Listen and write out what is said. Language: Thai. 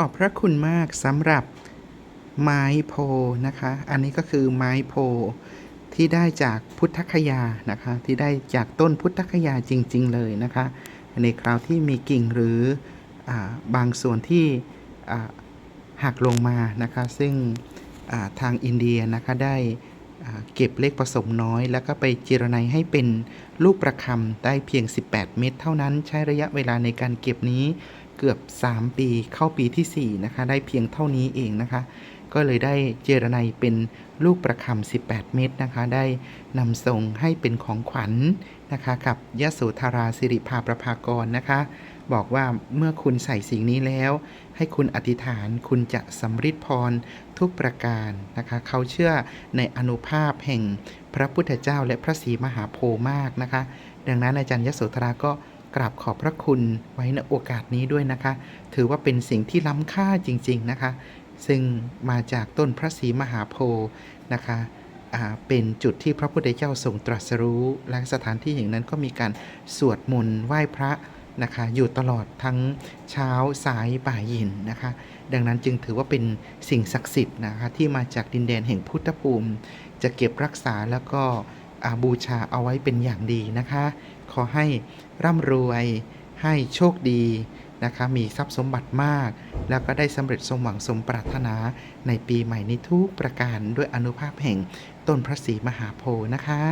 ขอบพระคุณมากสำหรับไม้โพนะคะ อันนี้ก็คือไม้โพที่ได้จากพุทธคยานะคะ ที่ได้จากต้นพุทธคยาจริง ๆ เลยนะคะ ในคราวที่มีกิ่งหรืออบางส่วนที่หักลงมานะคะ ซึ่งทางอินเดียนะคะได้ เก็บเล็กผสมน้อย แล้วก็ไปเจรไนให้เป็นลูกประคำได้เพียง 18 เม็ดเท่านั้น ใช้ระยะเวลาในการเก็บนี้เกือบ 3 ปีเข้าปีทีสี่ 4 นะคะ ได้เพียงเท่านี้เองนะคะ ก็เลยได้เจรไนเป็นลูกประคำ 18 เม็ดนะคะ ได้นำส่งให้เป็นของขวัญนะคะ กับยะโสธราสิริภาประภากรนะคะ บอกว่าเมื่อคุณใส่สิ่งนี้แล้ว ให้คุณอธิษฐานคุณจะสำฤทธิ์พรทุกประการนะคะเขาเชื่อในอนุภาพแห่งพระพุทธเจ้าและพระศรีมหาโพธิ์มากนะคะ ดังนั้นอาจารย์ยโสธราก็กราบขอบพระคุณไว้ในโอกาสนี้ด้วยนะคะ ถือว่าเป็นสิ่งที่ล้ำค่าจริง ๆนะคะ ซึ่งมาจากต้นพระศรีมหาโพธิ์นะคะเป็นจุดที่พระพุทธเจ้าทรงตรัสรู้ และสถานที่อย่างนั้นก็มีการสวดมนต์ไหว้พระ นะคะ อยู่ตลอดทั้งเช้าสายบ่ายเย็นนะคะ ดังนั้นจึงถือว่าเป็นสิ่งศักดิ์สิทธิ์นะคะที่มาจากดินแดนแห่งพุทธภูมิ จะเก็บรักษาแล้วก็บูชาเอาไว้เป็นอย่างดีนะคะ ขอให้ร่ำรวยให้โชคดีนะคะ มีทรัพย์สมบัติมาก แล้วก็ได้สำเร็จสมหวังสมปรารถนาในปีใหม่นี้ทุกประการด้วยอนุภาพแห่งต้นพระศรีมหาโพธิ์นะคะ